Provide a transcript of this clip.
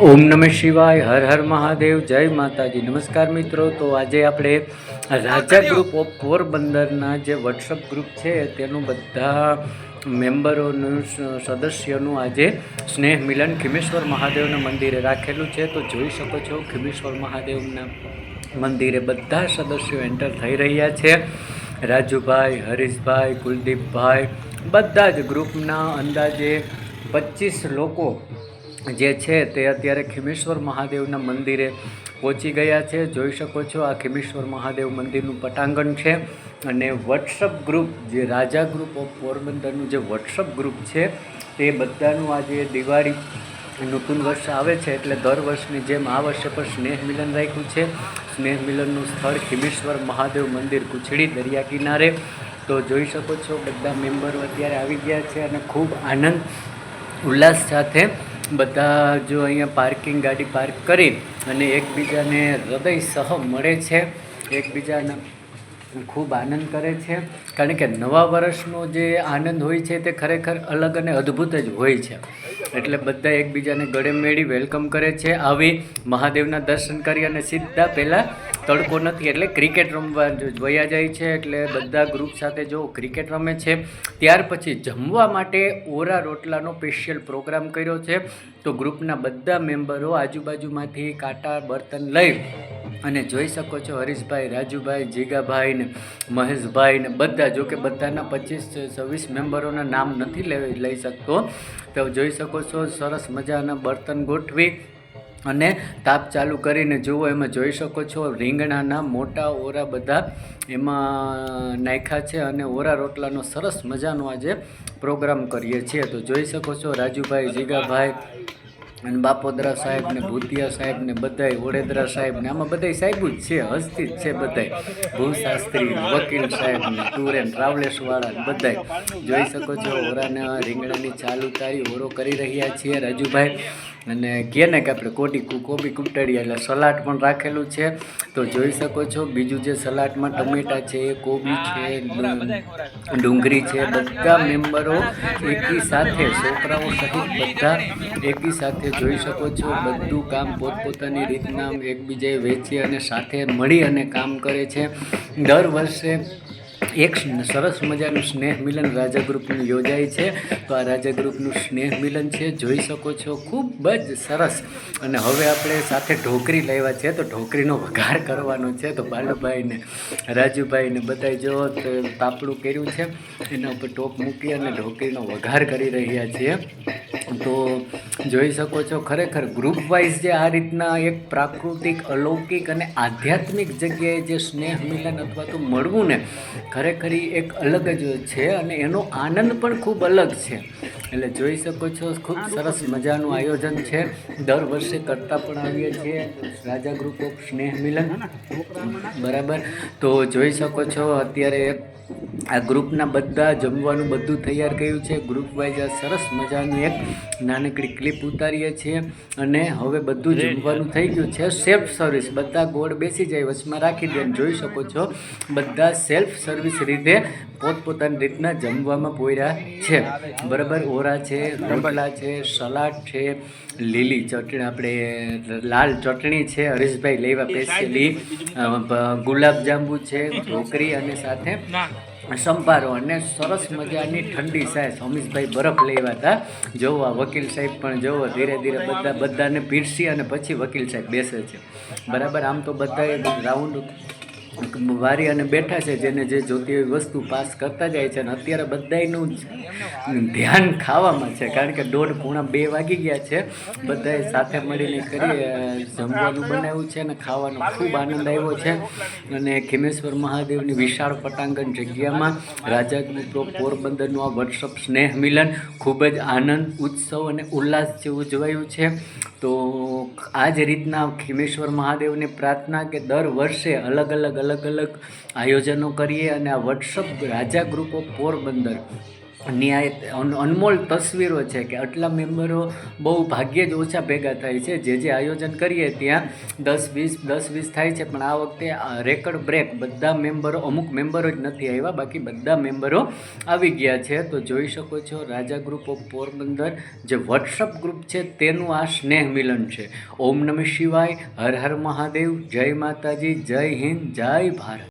ઓમ નમઃ શિવાય હર હર મહાદેવ જય માતાજી. નમસ્કાર મિત્રો તો આજે આપણે રાજા ગ્રુપ ઓફ પોરબંદરના જે વોટ્સઅપ ગ્રુપ છે તેનું બધા મેમ્બરોનું સદસ્યનું આજે સ્નેહ મિલન ખીમેશ્વર મહાદેવના મંદિરે રાખેલું છે. તો જોઈ શકો છો ખીમેશ્વર મહાદેવના મંદિરે બધા સદસ્યો એન્ટર થઈ રહ્યા છે. રાજુભાઈ હરીશભાઈ કુલદીપભાઈ બધા જ ગ્રુપના અંદાજે પચીસ લોકો જે છે તે અત્યારે ખીમેશ્વર મહાદેવના મંદિરે પહોંચી ગયા છે. જોઈ શકો છો આ ખીમેશ્વર મહાદેવ મંદિરનું પટાંગણ છે અને વોટ્સઅપ ગ્રુપ જે રાજા ગ્રુપ ઓફ પોરબંદરનું જે વોટ્સઅપ ગ્રુપ છે, તે બધાનું આજે દિવાળી નૂતન વર્ષ આવે છે. એટલે દર વર્ષની જેમ આ વર્ષે પણ સ્નેહ મિલન રાખ્યું છે. સ્નેહ મિલનનું સ્થળ ખીમેશ્વર મહાદેવ મંદિર કુછડી દરિયા કિનારે. તો જોઈ શકો છો, બધા મેમ્બરો અત્યારે આવી ગયા છે અને ખૂબ આનંદ, ઉલ્લાસ સાથે બધા જો અહીંયા પાર્કિંગ ગાડી પાર્ક કરી અને એકબીજાને હૃદય સહ મળે છે, એકબીજાના ખૂબ આનંદ કરે છે. કારણ કે નવા વર્ષનો જે આનંદ હોય છે તે ખરેખર અલગ અને અદ્ભુત જ હોય છે. એટલે બધા એકબીજાને ગળે મેળી વેલકમ કરે છે. આવી મહાદેવના દર્શન કરી અને સીધા પહેલાં તડકો નથી એટલે ક્રિકેટ રમવા વયા જાય છે એટલે બધા ગ્રુપ સાથે જો ક્રિકેટ રમે છે. ત્યાર પછી જમવા માટે ઓરા રોટલાનો સ્પેશિયલ પ્રોગ્રામ કર્યો છે. તો ગ્રુપના બધા મેમ્બરો આજુબાજુમાંથી કાંટા, બર્તન લઈ અને જોઈ શકો છો હરીશભાઈ, રાજુભાઈ, જીગાભાઈ ને મહેશભાઈ ને બધા જો કે બધાના પચીસ છવ્વીસ મેમ્બરોના નામ નથી લઈ શકતો. તો જોઈ શકો છો સરસ મજાના બર્તન ગોઠવી અને તાપ ચાલુ કરીને જુઓ, એમાં જોઈ શકો છો રીંગણાના મોટા ઓરા બધા એમાં નાખ્યા છે અને ઓરા રોટલાનો સરસ મજાનો આજે પ્રોગ્રામ કરીએ છીએ. તો જોઈ શકો છો રાજુભાઈ, જીગાભાઈ અને બાપોદરા સાહેબ ને ભૂતિયા સાહેબ ને બધાય ઓડેદરા સાહેબ ને આમાં બધાય સાહેબ જ છે, હસ્તી જ છે બધાય. ભૂશાસ્ત્રી, વકીલ સાહેબ ને ટુરેન એન્ડ ટ્રાવેલ્સ વાળા ને બધાય. જોઈ શકો છો ઓરાના રીંગણાની ચાલુ તારી ઓરો કરી રહ્યા છીએ રાજુભાઈ. અને કહે ને કે આપણે કોટી કોબી કુટડીયા એટલે સલાડ પણ રાખેલું છે. તો જોઈ શકો છો, બીજું જે સલાડમાં ટમેટા છે, કોબી છે ડુંગળી છે, બધા મેમ્બરો એકી સાથે, છોકરાઓ સહિત બધા એકી સાથે જોઈ શકો છો. બધું કામ પોતપોતાની રીતના એકબીજાએ વેચી અને સાથે મળી અને કામ કરે છે. દર વર્ષે એક સરસ મજાનું સ્નેહ મિલન રાજા ગ્રુપનું યોજાય છે. તો આ રાજા ગ્રુપનું સ્નેહ મિલન છે. જોઈ શકો છો, ખૂબ જ સરસ. અને હવે આપણે સાથે ઢોકરી લેવા છે. તો ઢોકરીનો વઘાર કરવાનો છે. તો બાલુભાઈને રાજુભાઈને બધાય જો તો તાપડું કર્યું છે. એના ઉપર ટોપ મૂકી અને ઢોકરીનો વઘાર કરી રહ્યા છીએ. તો જોઈ શકો છો, ખરેખર ગ્રુપ વાઇઝ જે આ રીતના એક પ્રાકૃતિક, અલૌકિક અને આધ્યાત્મિક જગ્યાએ જે સ્નેહ મિલન અથવા તો મળવું ને, ખરેખર એક અલગ જ છે અને એનો આનંદ પણ ખૂબ અલગ છે. એટલે જોઈ શકો છો, ખૂબ સરસ મજાનું આયોજન છે. દર વર્ષે કરતા પણ આવીએ છીએ, રાજા ગ્રુપ ઓફ સ્નેહ મિલન. બરાબર? તો જોઈ શકો છો, અત્યારે આ ગ્રુપના બધા જમવાનું બધું તૈયાર કર્યું છે. ગ્રુપ વાઇઝ આ સરસ મજાની એક નાનકડી ક્લિપ ઉતારીએ છીએ અને હવે બધું જમવાનું થઈ ગયું છે. Self service. બધા ગોળ બેસી જાય વચમાં રાખી દે જોઈ શકો છો બધા સેલ્ફ સર્વિસ રીતે પોતપોતાની રીતના જમવામાં પોયરા છે. બરાબર ઓરા છે રોટલા છે સલાડ છે લીલી ચટણી આપણે લાલ ચટણી છે હરીશભાઈ લેવા પેસેલી ગુલાબ જાંબુ છે ઢોકરી અને સાથે સંભારો અને સરસ મજાની ઠંડી સાહેબ. અમીશભાઈ બરફ લેવા હતા. જોવો વકીલ સાહેબ પણ જોવો ધીરે ધીરે બધા બધાને પીરસી અને પછી વકીલ સાહેબ બેસે છે. બરાબર? આમ તો બધાએ રાઉન્ડ વારી અને બેઠા છે, જેને જે જોતી હોય વસ્તુ પાસ કરતા જાય છે અને અત્યારે બધાયનું ધ્યાન ખાવામાં છે, કારણ કે દોઢ પૂણા બે વાગી ગયા છે. બધાએ સાથે મળીને કરી જમવાનું બનાવ્યું છે અને ખાવાનો ખૂબ આનંદ આવ્યો છે. અને ખીમેશ્વર મહાદેવની વિશાળ પટાંગણ જગ્યામાં રાજા ગ્રુપ પોરબંદરનું આ વોટ્સઅપ સ્નેહ મિલન ખૂબ જ આનંદ, ઉત્સવ અને ઉલ્લાસ જેવું ઉજવાયું છે. તો આ જ રીતના ખીમેશ્વર મહાદેવને પ્રાર્થના કે દર વર્ષે અલગ અલગ અલગ અલગ અલગ આયોજનો કરીએ અને આ WhatsApp Raja group of Porbandar ન્યાય અનમોલ તસવીરો છે કે આટલા મેમ્બરો બહુ ભાગ્યે જ ઓછા ભેગા થાય છે. જે જે આયોજન કરીએ ત્યાં દસ વીસ દસ વીસ થાય છે, પણ આ વખતે રેકર્ડ બ્રેક બધા મેમ્બરો, અમુક મેમ્બરો જ નથી આવ્યા, બાકી બધા મેમ્બરો આવી ગયા છે. તો જોઈ શકો છો, રાજા ગ્રુપ ઓફ પોરબંદર જે વોટ્સઅપ ગ્રુપ છે તેનું આ સ્નેહ મિલન છે. ઓમ નમઃ શિવાય, હર હર મહાદેવ, જય માતાજી, જય હિન્દ, જય ભારત.